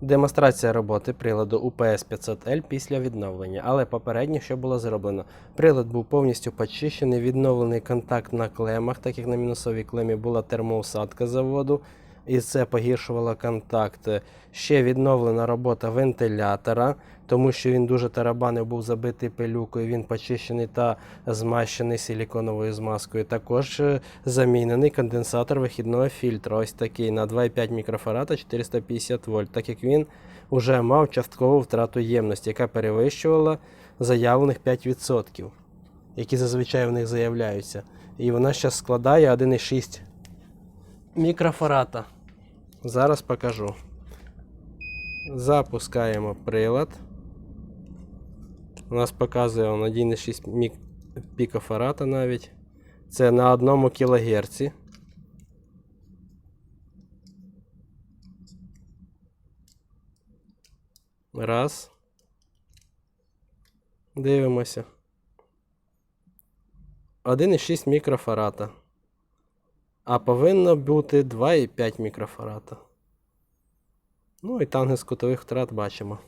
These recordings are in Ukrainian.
Демонстрація роботи приладу UPS 500L після відновлення. Але попередньо що було зроблено? Прилад був повністю почищений, відновлений контакт на клемах, так як на мінусовій клемі була термоусадка заводу, і це погіршувало контакт. Ще відновлена робота вентилятора, тому що він дуже тарабанив, був забитий пилюкою, він почищений та змащений силіконовою змазкою. Також е, замінений конденсатор вихідного фільтра. Ось такий на 2,5 мікрофарада 450 вольт, так як він вже мав часткову втрату ємності, яка перевищувала заявлених 5%, які зазвичай в них заявляються. І вона зараз складає 1,6 мікрофарата. Зараз покажу. Запускаємо прилад. У нас показує он 1,6 мік... пікофарата навіть. Це на 1 кГц. Раз. Дивимося. 1,6 мікрофарата. А повинно бути 2,5 мікрофарата. Ну і тангенс кутових втрат бачимо.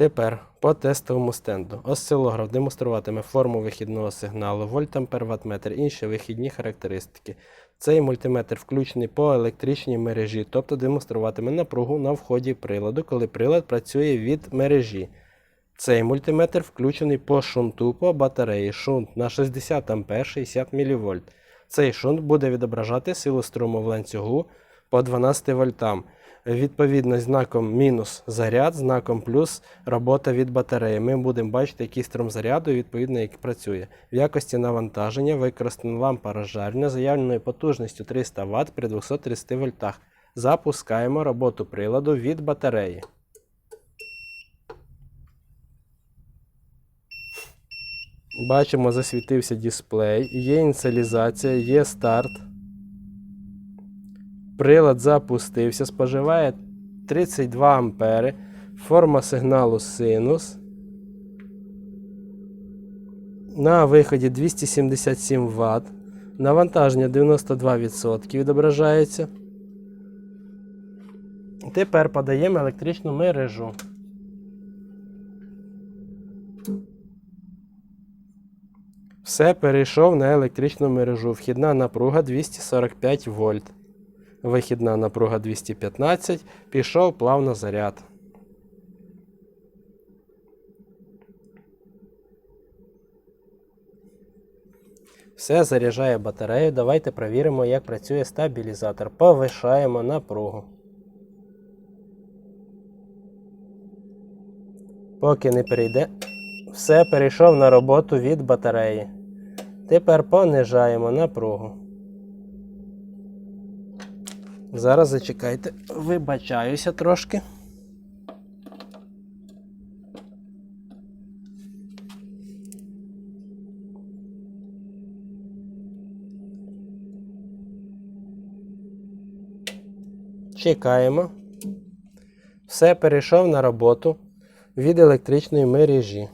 Тепер по тестовому стенду. Осцилограф демонструватиме форму вихідного сигналу, вольтампер, ваттметр, інші вихідні характеристики. Цей мультиметр включений по електричній мережі, тобто демонструватиме напругу на вході приладу, коли прилад працює від мережі. Цей мультиметр включений по шунту по батареї. Шунт на 60 А 60 мВ. Цей шунт буде відображати силу струму в ланцюгу по 12 вольтам. Відповідно, знаком мінус заряд, знаком плюс робота від батареї. Ми будемо бачити, який струм заряду і відповідно як працює. В якості навантаження використана лампа розжарення заявленою потужністю 300 Вт при 230 вольтах. Запускаємо роботу приладу від батареї. Бачимо, засвітився дисплей, є ініціалізація, є старт. Прилад запустився, споживає 32 ампери. Форма сигналу синус. На виході 277 Вт. Навантаження 92% відображається. Тепер подаємо електричну мережу. Все перейшов на електричну мережу. Вхідна напруга 245 вольт. Вихідна напруга 215. Пішов плавно заряд. Все заряджає батарею. Давайте перевіримо, як працює стабілізатор. Повишаємо напругу. Поки не перейде, все перейшов на роботу від батареї. Тепер понижаємо напругу. Зараз зачекайте, вибачаюся трошки. Чекаємо. Все перейшов на роботу від електричної мережі.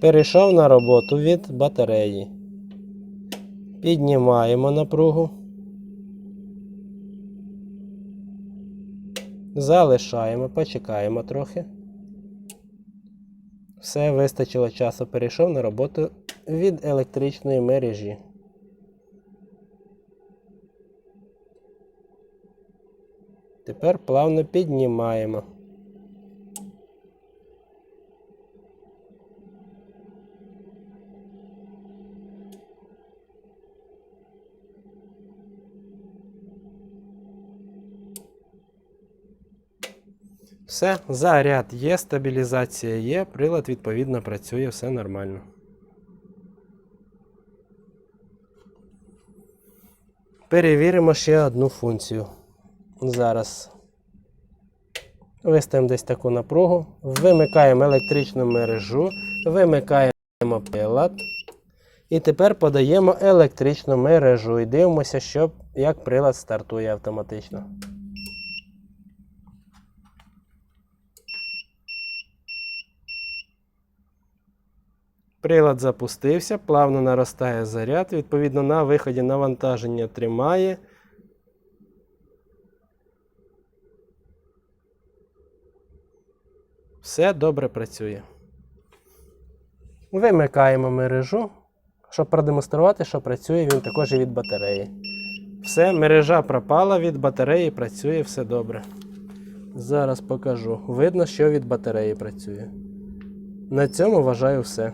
Перейшов на роботу від батареї. Піднімаємо напругу. Залишаємо, почекаємо трохи. Все, вистачило часу. Перейшов на роботу від електричної мережі. Тепер плавно піднімаємо. Все, заряд є, стабілізація є, прилад відповідно працює, все нормально. Перевіримо ще одну функцію. Зараз Виставимо десь таку напругу, вимикаємо електричну мережу, вимикаємо прилад. І тепер подаємо електричну мережу і дивимося, що, як прилад стартує автоматично. Прилад запустився, плавно наростає заряд. Відповідно, на виході навантаження тримає. Все добре працює. Вимикаємо мережу, щоб продемонструвати, що працює він також і від батареї. Все, мережа пропала від батареї, працює все добре. Зараз покажу. Видно, що від батареї працює. На цьому вважаю все.